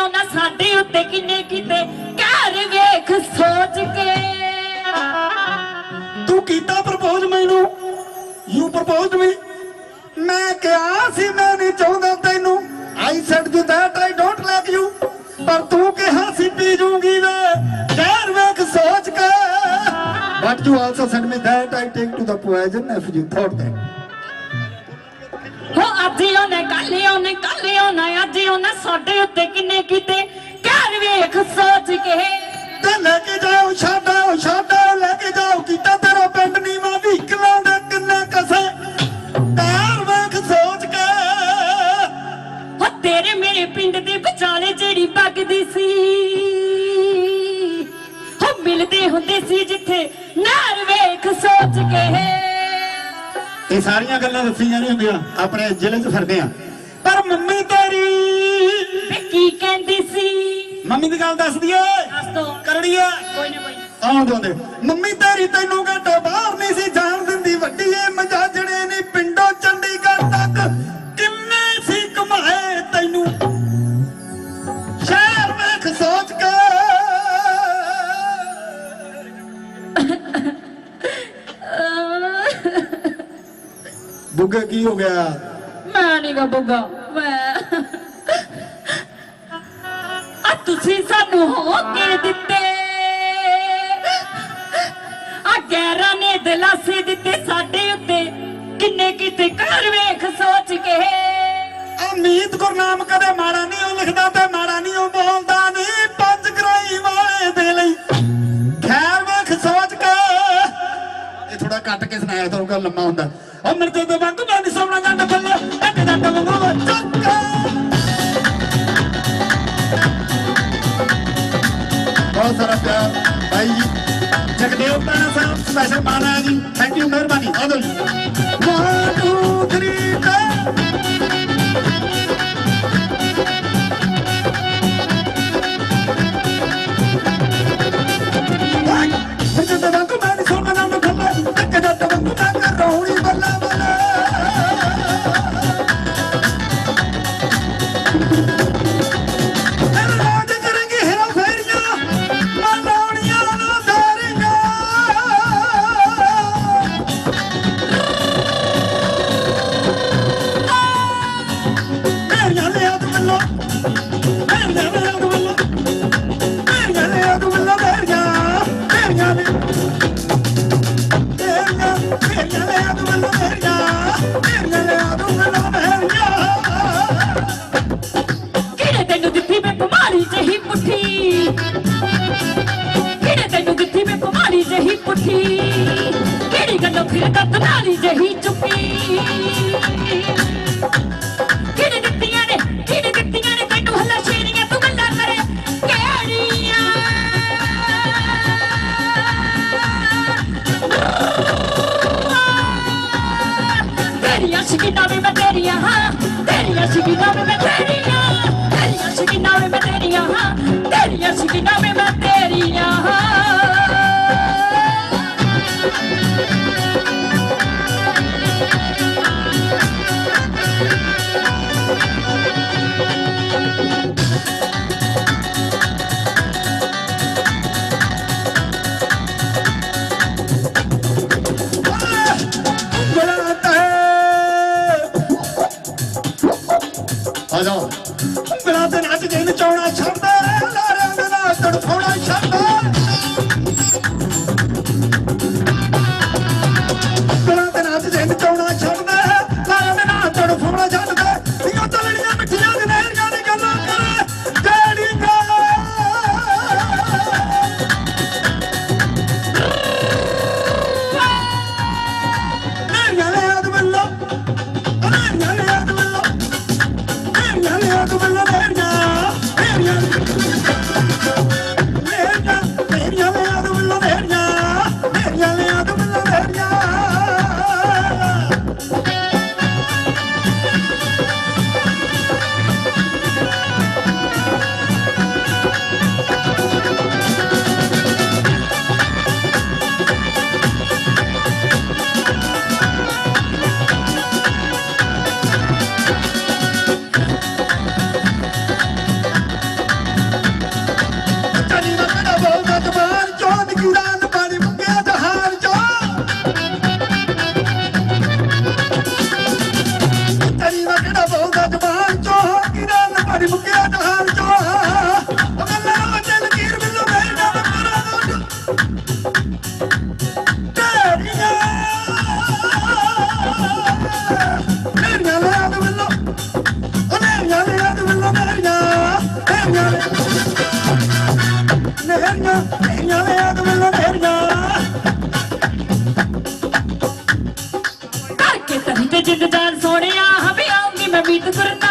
ਆਉਣਾ ਸਾਡੇ ਉੱਤੇ ਕਿੰਨੇ ਕੀਤੇ ਘਰ ਵੇਖ ਸੋਚ ਕੇ? ਤੂੰ ਕੀਤਾ ਪ੍ਰਪੋਜ਼ ਮੈਨੂੰ ਯੂ ਪ੍ਰਪੋਜ਼ਡ ਮੀ। ਮੈਂ ਕਿਹਾ ਸੀ ਮੈਂ ਨਹੀਂ ਚਾਹੁੰਦਾ ਤੈਨੂੰ। I said you that I don't like you ਪਰ ਤੂੰ ਕਿਹਾ ਸੀ ਪੀ ਜੂੰਗੀ ਵੇ ਜ਼ਹਿਰ ਵੇਖ ਸੋਚ ਕੇ। But you also said me that I take to the poison if you thought that ਹੋ ਅੱਜ ਆਉਣਾ ਕੱਲ ਆਉਣਾ ਕੱਲ ਆਉਣਾ ਅੱਜ ਆਉਣਾ ਸਾਡੇ ਕੇ ਇਹ ਸਾਰੀਆਂ ਗੱਲਾਂ ਦੱਸੀਆਂ ਨਹੀਂ ਹੁੰਦੀਆਂ ਆਪਣੇ ਜ਼ਿਲ੍ਹੇ 'ਚ ਫਿਰਦੇ ਆ ਪਰ ਮੰਮੀ ਤੇਰੀ ਕੀ ਕਹਿੰਦੀ ਸੀ? ਮੰਮੀ ਦੀ ਗੱਲ ਦੱਸ ਦਈਏ। ਦੱਸ ਦੋ। ਕਰੜੀਏ। ਕੋਈ ਨਾ ਕੋਈ ਆਉਣ ਮੰਮੀ ਤੇਰੀ ਤੈਨੂੰ ਘੱਟੋ ਬਾਹਰ ਨਹੀਂ ਸੀ ਜਾਣ ਬੁੱਗੇ ਕੀ ਹੋ ਗਿਆ? ਮੈਂ ਨਹੀਂ ਗਾ ਬੁੱਗਾ ਮੈਂ। ਆ ਤੁਸੀਂ ਸਾਨੂੰ ਹੋ ਕੇ ਦਿੱਤੇ। ਆ ਗੈਰਾਂ ਨੇ ਦਿਲਾਸੇ ਦਿੱਤੇ ਸਾਡੇ ਉੱਤੇ। ਕਿੰਨੇ ਕੀਤੇ ਘਰ ਵੇਖ ਸੋਚ ਕੇ। ਅਮੀਤ ਗੁਰਨਾਮ ਕਦੇ ਮਾੜਾ ਨਹੀਂ ਉਹ ਲਿਖਦਾ ਤੇ ਮਾੜਾ ਨਹੀਂ ਉਹ ਬੋਲਦਾ। ਕੱਟ ਕੇ ਸੁਣਾਇਆ ਤਾਂ ਲੰਮਾ ਹੁੰਦਾ। ਉਹ ਮੇਰੇ ਤੇ ਬੰਦ ਮੈਂ ਨਹੀਂ ਸੌਣਾ ਜਾਂਦਾ ਬੱਲੇ ਇੱਕ ਜੱਟ ਵਾਂਗੂ ਚੱਕ। ਬਹੁਤ ਸਾਰਾ ਪਿਆਰ। ਭਾਈ ਜੀ, ਜਗਦੇਵ ਪਾਣਾ ਸਾਹਿਬ ਸਪੈਸ਼ਲ ਮਾਨਾ ਜੀ। ਥੈਂਕ ਯੂ ਮਿਹਰਬਾਨੀ। ਆਦੋ ਜੀ। 1 2 3 ਕਿਹੜੀ ਗੱਲੋਂ ਫਿਰਦਾ ਤਨਾਲੀ ਜਹੀ ਚੁੱਪੀ। ਕਿਹਨੇ ਦਿੱਤੀਆਂ ਨੇ, ਕਿਹਨੇ ਦਿੱਤੀਆਂ ਨੇ, ਤੈਨੂੰ ਹੱਲਾ ਸ਼ੇਰੀਆਂ, ਤੂੰ ਗੱਲਾਂ ਕਰੇ ਕਿਹੜੀਆਂ? ਤੇਰੀਆਂ ਸ਼ਕੀਨਾ ਵੀ ਮੈਂ ਤੇਰੀਆਂ, ਹਾਂ। ਤੇਰੀਆਂ ਸ਼ਕੀਨਾ ਵੀ ਮੈਂ ਤੇਰੀਆਂ ਤੇਰੀਆਂ ਸ਼ਕੀਨਾ ਵੀ ਮੈਂ ਤੇਰੀਆਂ, ਹਾਂ। ਤੇਰੀਆਂ ਸ਼ਕੀਨਾ Sunshine. de ਕਰਕੇ ਤਨੀ ਤੇ ਜਿੰਦਦਾਰ ਸੋਹਣਿਆ ਹਵੇ ਆਉਂਗੀ ਮੈਂ ਮੀਤ ਕਰਨਾ